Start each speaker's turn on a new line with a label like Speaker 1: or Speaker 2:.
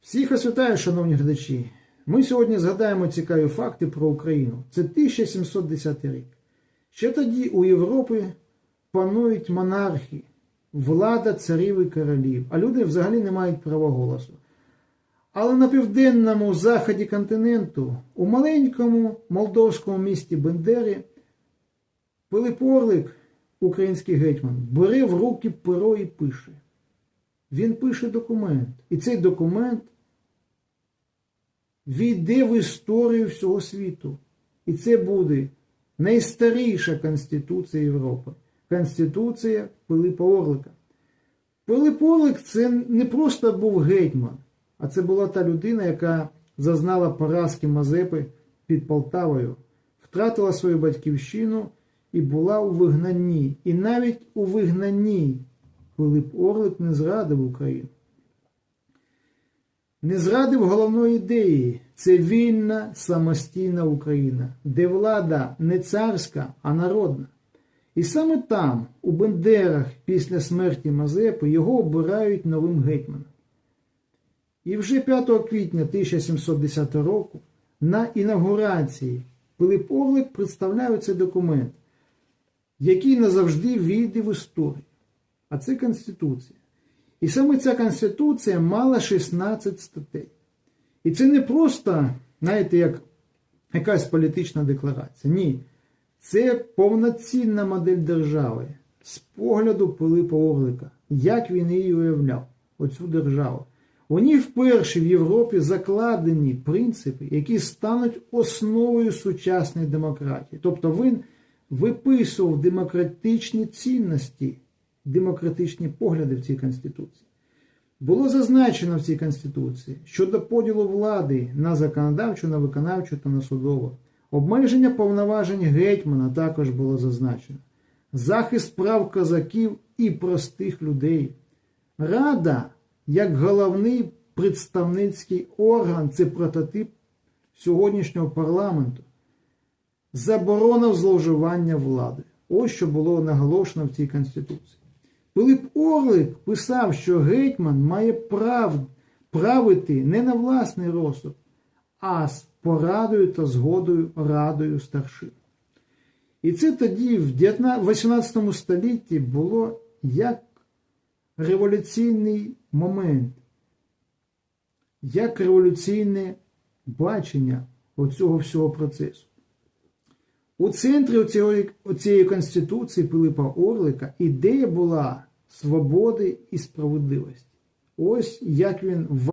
Speaker 1: Всіх вас вітаю, шановні глядачі. Ми сьогодні згадаємо цікаві факти про Україну. Це 1710 рік. Ще тоді у Європі панують монархи, влада царів і королів, а люди взагалі не мають права голосу. Але на південному заході континенту, у маленькому молдовському місті Бендері, Пилип Орлик, український гетьман, бере в руки перо і пише. Він пише документ. І цей документ війде в історію всього світу. І це буде найстаріша Конституція Європи. Конституція Пилипа Орлика. Пилип Орлик це не просто був гетьман, а це була та людина, яка зазнала поразки Мазепи під Полтавою, втратила свою батьківщину і була у вигнанні. І навіть у вигнанні Пилип Орлик не зрадив Україну. Не зрадив головної ідеї це вільна самостійна Україна, де влада не царська, а народна. І саме там, у Бендерах, після смерті Мазепи, його обирають новим гетьманом. І вже 5 квітня 1710 року на інавгурації Пилип Орлик представляє цей документ, який назавжди війде в історію. А це Конституція. І саме ця Конституція мала 16 статей. І це не просто, знаєте, як якась політична декларація. Ні. Це повноцінна модель держави з погляду Пилипа Орлика, як він її уявляв, оцю державу. Ній вперше в Європі закладені принципи, які стануть основою сучасної демократії. Тобто він виписував демократичні цінності, демократичні погляди в цій Конституції. Було зазначено в цій Конституції щодо поділу влади на законодавчу, на виконавчу та на судову. Обмеження повноважень гетьмана також було зазначено. Захист прав козаків і простих людей. Рада, як головний представницький орган, це прототип сьогоднішнього парламенту. Заборона зловживання влади. Ось що було наголошено в цій Конституції. Пилип Орлик писав, що гетьман має прав правити не на власний розсуд, а з порадою та згодою радою старшин. І це тоді, в 18 столітті, було як революційний момент, як революційне бачення оцього всього процесу. У центрі цієї, цієї конституції Пилипа Орлика ідея була свободи і справедливості. Ось як він